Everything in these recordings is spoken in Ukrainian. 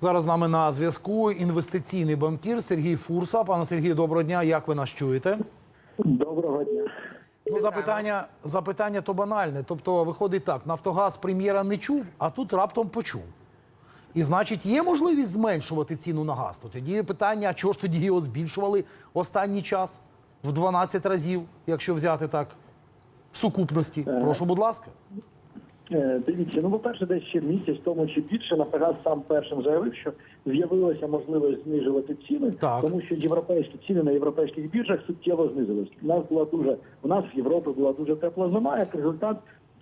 Зараз з нами на зв'язку інвестиційний банкір Сергій Фурса. Пане Сергію, доброго дня. Як ви нас чуєте? Доброго дня. Ну, запитання, запитання то банальне. Тобто, виходить так: Нафтогаз прем'єра не чув, а тут раптом почув. І значить, є можливість зменшувати ціну на газ. То тоді питання: а чого ж тоді його збільшували останній час в 12 разів, якщо взяти так в сукупності? Прошу, будь ласка. Е, Дивіться, ну по-перше, десь ще місяць тому чи більше Нафтогаз сам першим заявив, що з'явилася можливість знижувати ціни, Так. тому що європейські ціни на європейських біржах суттєво знизились. У нас була дуже у нас в Європі була дуже тепла зима, як результат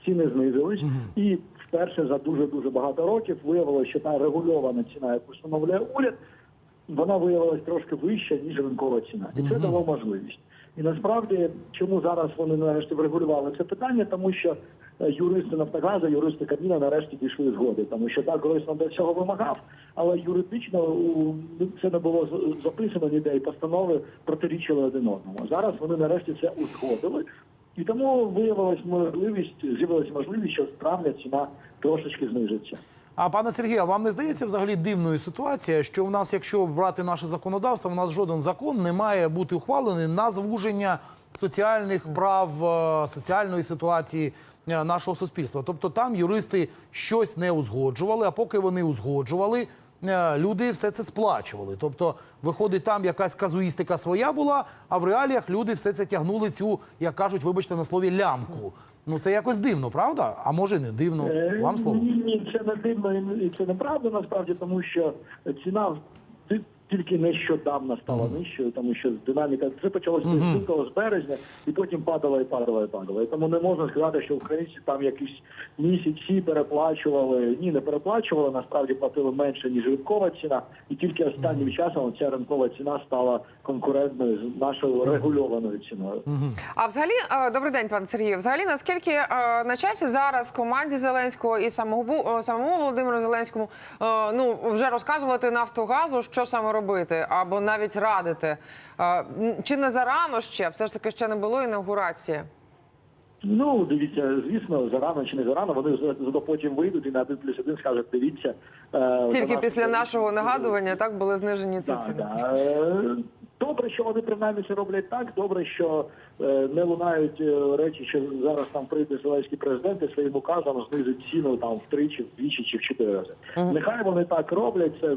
ціни знизились, і вперше за дуже дуже багато років виявилося, що та регульована ціна, яку встановлює уряд, вона виявилась трошки вища ніж ринкова ціна, і це дало можливість. І насправді, чому зараз вони нарешті врегулювали це питання, тому що юристи Нафтогазу, юристи Кабміна нарешті дійшли згоди, тому що так Гройсман до цього вимагав, але юридично це не було записано ніде, і постанови протирічили один одному. Зараз вони нарешті це узгодили. І тому виявилась можливість, з'явилася можливість, що з травня ціна трошечки знижиться. А пане Сергію, вам не здається взагалі дивною ситуація, що в нас, якщо брати наше законодавство, в нас жоден закон не має бути ухвалений на звуження соціальних прав, е, соціальної ситуації нашого суспільства. Тобто там юристи щось не узгоджували, а поки вони узгоджували. е, Люди все це сплачували. Тобто, виходить, там якась казуїстика своя була, а в реаліях люди все це тягнули цю, як кажуть, вибачте на слові лямку. Ну це якось дивно, правда? А може не дивно. Е, Вам слово. Ні, ні, це не дивно і це неправда насправді, тому що ціна тільки нещодавно стала нижчою, тому що динаміка це почалося з з березня, і потім падала і падала і падала. І тому не можна сказати, що українці там якісь місяці переплачували. Ні, не переплачували. Насправді платили менше ніж ринкова ціна, і тільки останнім часом ця ринкова ціна стала конкурентною з нашою регульованою ціною. А взагалі, е, добрий день, пане Сергію. Взагалі, наскільки е, на часі зараз команді Зеленського і самому е, самому Володимиру Зеленському ну вже розказувати Нафтогазу, що саме робити, або навіть радити? Чи не зарано ще? Все ж таки ще не було інаугурації. Ну, дивіться, звісно, зарано чи не зарано, вони за- зато потім вийдуть і на один плюс один скажуть, дивіться. е, Тільки після нашого нагадування так були знижені ці ціни. так. Е, Добре, що вони принаймні це роблять так. Добре, що е, не лунають е, речі, що зараз там прийде зеленський президент і своїм указом знизить ціну там втричі, вдвічі чи в чотири рази. Нехай вони так роблять. Це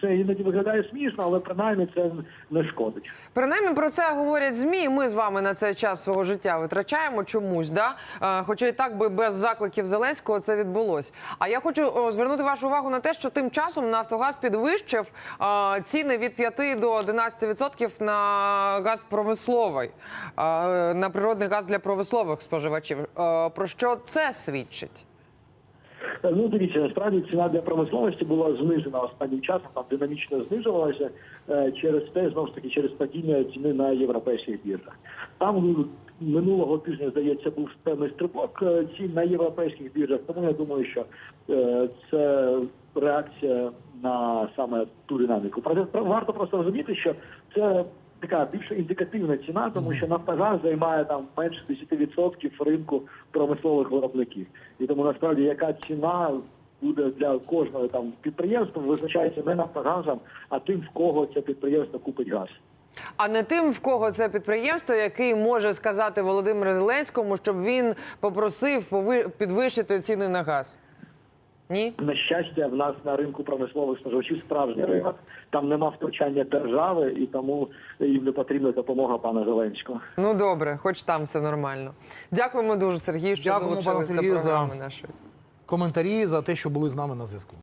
це іноді виглядає смішно, але принаймні це не шкодить. Принаймні про це говорять змі. Ми з вами на цей час свого життя витрачаємо чомусь. Да? Е, Хоча і так би без закликів Зеленського це відбулось. А я хочу звернути вашу увагу на те, що тим часом Нафтогаз підвищив е, ціни від 5 до 11% на газ промисловий, е, на природний газ для промислових споживачів. Про що це свідчить? Е, Ну, дивіться, насправді ціна для промисловості була знижена останнім часом, там динамічно знижувалася е, через те, знову ж таки, через падіння ціни на європейських біржах. Там ну, минулого тижня, здається, був певний стрибок е, цін на європейських біржах, тому я думаю, що це реакція на саме ту динаміку. Проте варто просто розуміти, що це така більш індикативна ціна, тому що Нафтогаз займає там менше 10% ринку промислових виробників. І тому насправді яка ціна буде для кожного там підприємства визначається не Нафтогазом, а тим, в кого це підприємство купить газ. А не тим, в кого це підприємство, який може сказати Володимиру Зеленському, щоб він попросив підвищити ціни на газ. Ні? На щастя, в нас на ринку промислових споживачів справжній ринок. Там нема втручання держави, і тому їм не потрібна допомога пана Зеленського. Ну добре, хоч там все нормально. Дякуємо дуже, Сергій, що Дякуємо, пане долучились до Сергію, за- програми нашої. Коментарі за те, що були з нами на зв'язку.